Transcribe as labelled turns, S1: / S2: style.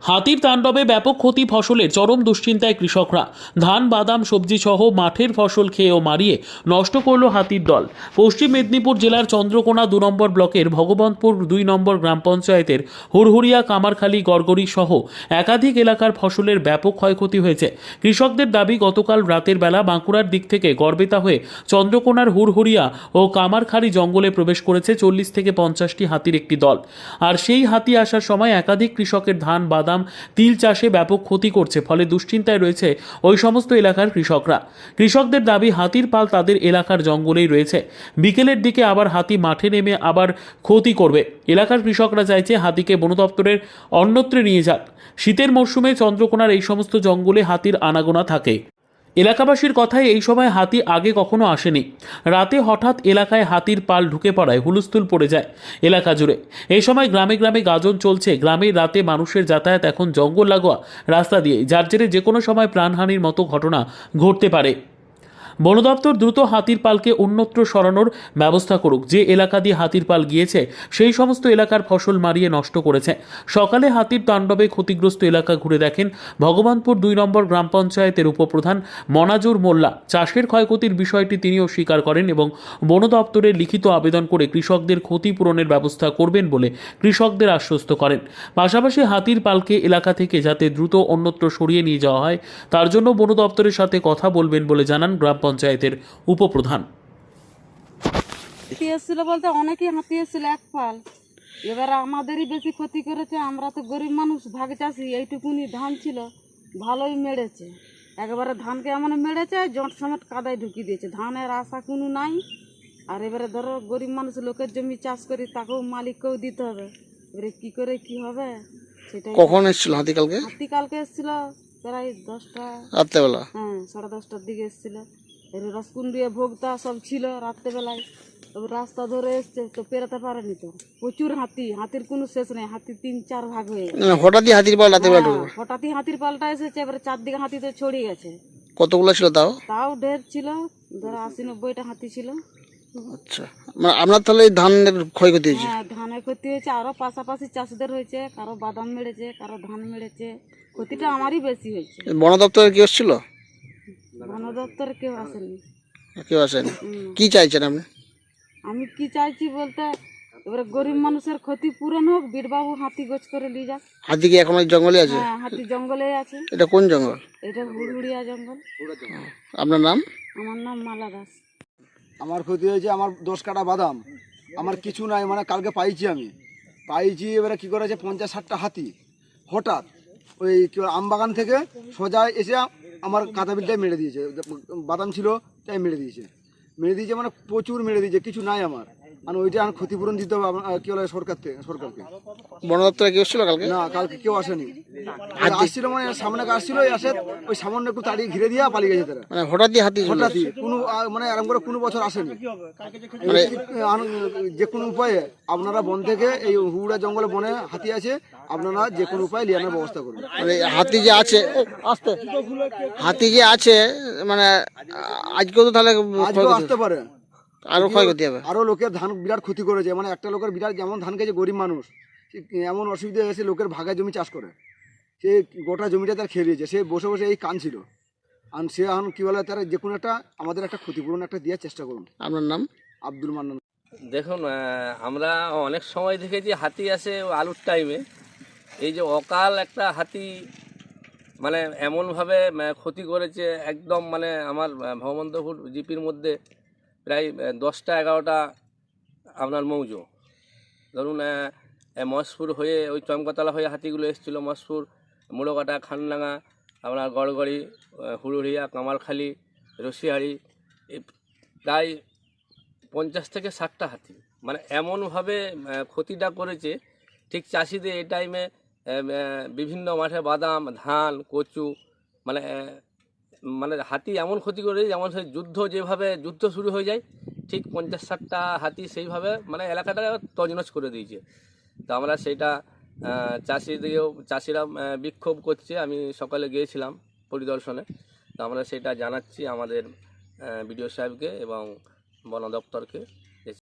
S1: হাতির তাণ্ডবে ব্যাপক ক্ষতি ফসলের চরম দুশ্চিন্তায় কৃষকরা। ধান, বাদাম, সবজি সহ মাঠের ফসল খেয়েও মারিয়ে নষ্ট করল হাতির দল। পশ্চিম মেদিনীপুর জেলার চন্দ্রকোনা দু নম্বর ব্লকের ভগবন্তপুর দুই নম্বর গ্রাম পঞ্চায়েতের হুড়হুড়িয়া, কামারখালী, গড়গড়ি সহ একাধিক এলাকার ফসলের ব্যাপক ক্ষয়ক্ষতি হয়েছে। কৃষকদের দাবি, গতকাল রাতের বেলা বাঁকুড়ার দিক থেকে গড়বেতা হয়ে চন্দ্রকোনার হুড়হুড়িয়া ও কামারখালী জঙ্গলে প্রবেশ করেছে চল্লিশ থেকে পঞ্চাশটি হাতির একটি দল। আর সেই হাতি আসার সময় একাধিক কৃষকের ধান, বাদাম তিল চাষে ব্যাপক ক্ষতি করছে, ফলে দুশ্চিন্তায় রয়েছে ওই সমস্ত এলাকার কৃষকরা। কৃষকদের দাবি, হাতির পাল তাদের এলাকার জঙ্গলেই রয়েছে। বিকেলের দিকে আবার হাতি মাঠে নেমে আবার ক্ষতি করবে। এলাকার কৃষকরা চাইছে হাতিকে বন দপ্তরের অন্যত্রে নিয়ে যাক। শীতের মরশুমে চন্দ্রকোনার এই সমস্ত জঙ্গলে হাতির আনাগোনা থাকে। এলাকাবাসীর কথায় এই সময় হাতি আগে কখনো আসেনি। রাতে হঠাৎ এলাকায় হাতির পাল ঢুকে পড়ায় হুলস্থুল পড়ে যায় এলাকা জুড়ে। এই সময় গ্রামে গ্রামে গাজন চলছে। গ্রামে রাতে মানুষের যাতায়াত এখন জঙ্গল লাগোয়া রাস্তা দিয়ে যার জেরে যে কোনো সময় প্রাণহানির মতো ঘটনা ঘটতে পারে। বন দপ্তর দ্রুত হাতির পালকে অন্যত্র সরানোর ব্যবস্থা করুক। যে এলাকা দিয়ে হাতির পাল গিয়েছে, সেই সমস্ত এলাকার ফসল মারিয়ে নষ্ট করেছে। সকালে হাতির তাণ্ডবে ক্ষতিগ্রস্ত এলাকা ঘুরে দেখেন ভগবানপুর দুই নম্বর গ্রাম পঞ্চায়েতের উপপ্রধান মনাজুর মোল্লা। চাষের ক্ষয়ক্ষতির বিষয়টি তিনিও স্বীকার করেন এবং বন দপ্তরে লিখিত আবেদন করে কৃষকদের ক্ষতিপূরণের ব্যবস্থা করবেন বলে কৃষকদের আশ্বস্ত করেন। পাশাপাশি হাতির পালকে এলাকা থেকে যাতে দ্রুত অন্যত্র সরিয়ে নিয়ে যাওয়া হয়, তার জন্য বন দপ্তরের সাথে কথা বলবেন বলে জানান গ্রাম পঞ্চায়েতের উপপ্রধান।
S2: হাতি এসেছিল বলতে অনেকেই হাতি এসেছিল এক পাল। এবার আমাদেরই বেশি ক্ষতি করেছে আমরা তো গরিব মানুষ ভাগ চাষি এইটুকুনি ধান ছিল ভালোই মেরেছে একবারে ধানকে এমন মেরেছে জট সমেত কাদায় ঢুকিয়ে দিয়েছে। ধানের আশা কোনো নাই আর এবারে ধরো গরিব মানুষ লোকের জমি চাষ করি তাকেও মালিককেও দিতে হবে। এবারে কি করে কি হবে? সেটাই
S3: কখন এসেছিল হাতি কালকে
S2: হাতি কালকে এসেছিল প্রায় দশটা
S3: রাত্রেবেলা।
S2: হ্যাঁ সাড়ে দশটার দিকে এসেছিল। রসকুন্ডিয়া ভোগতা সব ছিল রাত্রেবেলায়। তবে রাস্তা ধরে এসছে তো পেরোতে পারেনি তো। প্রচুর হাতি হাতির কোনো শেষ নেই হাতি তিন চার ভাগ হয়ে গেছে।
S3: হঠাৎই হাতির পাল
S2: হ্যাঁ, হঠাৎই হাতির পাল্টা এসেছে এবারে চারদিকে হাতি তো ছড়িয়ে গেছে।
S3: কতগুলো ছিল তাও?
S2: তাও ঢের ছিল ধরো আশি নব্বইটা হাতি ছিল।
S3: আচ্ছা মানে আপনার তাহলে এই ধানের ক্ষয়ক্ষতি হয়েছে?
S2: হ্যাঁ ধানের ক্ষতি হয়েছে আরও পাশাপাশি চাষিদের হয়েছে কারও বাদাম মেরেছে কারও ধান মেরেছে ক্ষতিটা আমারই বেশি হয়েছে।
S3: বন দপ্তরে কি এসেছিল?
S2: বন দপ্তরে কেউ আসেনি
S3: কেউ আসেনি। কি চাইছেন আপনি?
S2: আমি কি চাইছি বলতে এবারে গরিব মানুষের ক্ষতি পূরণ হোক বীরবাবু হাতি গোছ করে নিয়ে যাক।
S3: হাতি কি এখন জঙ্গলে আছে?
S2: হ্যাঁ হাতি জঙ্গলে আছে।
S3: এটা কোন জঙ্গল?
S2: এটা হুড়হুড়িয়া জঙ্গল।
S3: আপনার নাম?
S2: আমার নাম মালা দাস।
S4: আমার ক্ষতি হয়েছে আমার দশ কাটা বাদাম। আমার কিছু নাই মানে কালকে পাইছি আমি। পাইছি এবারে কি করেছে পঞ্চাশ ষাটটা হাতি। হঠাৎ ওই কি বলে, আমবাগান থেকে সোজা এসে আমার কাঁথা বিলটাই মেরে দিয়েছে। বাদাম ছিল তাই মেরে দিয়েছে। মেরে দিয়েছে মানে প্রচুর মেরে দিয়েছে, কিছু নাই আমার। মানে ওইটা আমার ক্ষতিপূরণ দিতে হবে কি বলে সরকারকে।
S3: বন দপ্তরে কি এসেছিল কালকে?
S4: না কালকে কেউ আসেনি। আসছিল মানে সামনে আসছিল আসে ওই সামান্য একটু তাড়িয়ে ঘিরে দিয়ে পালিয়ে গেছে তারা।
S3: মানে হঠাৎই হাতি
S4: হঠাৎই কোনো মানে এরকম করে কোনো বছর আসেনি। মানে যে কোনো উপায়ে আপনারা বন থেকে এই হুড়া জঙ্গলে বনে হাতি আছে আপনারা যে কোনো উপায়ে লিয়ানোর ব্যবস্থা করুন।
S3: মানে হাতি যে আছে আসতে। হাতি যে আছে মানে আজকেও তো তাহলে
S4: আজকেও আসতে পারে।
S3: আরও ক্ষয়ক্ষতি হবে।
S4: আরও লোকের ধান বিরাট ক্ষতি করেছে মানে একটা লোকের বিরাট যেমন ধান খেয়েছে গরিব মানুষ সে এমন অসুবিধা হয়েছে লোকের ভাগা জমি চাষ করে। সে গোটা জমিটা তার খেয়ে দিয়েছে সে বসে বসে এই কান ছিল। আর সে এখন কি বলে তারা যে কোনো একটা আমাদের একটা ক্ষতিপূরণ একটা দেওয়ার চেষ্টা করুন।
S3: আপনার নাম?
S4: আব্দুল মান্নান।
S5: দেখুন আমরা অনেক সময় দেখেছি হাতি আসে আলুর টাইমে এই যে অকাল একটা হাতি মানে এমনভাবে ক্ষতি করেছে একদম মানে আমার ভগবন্তপুর জিপির মধ্যে। প্রায় দশটা, এগারোটা আপনার মৌজো। ধরুন মহেশপুর হয়ে ওই চমকাতলা হয়ে হাতিগুলো এসেছিল। মহেশপুর, মোড়কাটা, খানডাঙ্গা, আপনার গড়গড়ি হুড়ুড়িয়া কামারখালি রসিহাড়ি প্রায় পঞ্চাশ থেকে ষাটটা হাতি। মানে এমনভাবে ক্ষতিটা করেছে, ঠিক চাষিদের এই টাইমে বিভিন্ন মাঠে বাদাম, ধান, কচু মানে মানে হাতি এমন ক্ষতি করে, যেমন সেই যুদ্ধ যেভাবে, যুদ্ধ শুরু হয়ে যায়, ঠিক পঞ্চাশ ষাটটা হাতি সেইভাবে মানে এলাকাটা তজনজ করে দিয়েছে। তো আমরা সেটা চাষিদেরও চাষিরা বিক্ষোভ করছে। আমি সকালে গিয়েছিলাম পরিদর্শনে। তো আমরা সেটা জানাচ্ছি আমাদের বিডিও সাহেবকে এবং বন দপ্তরকে।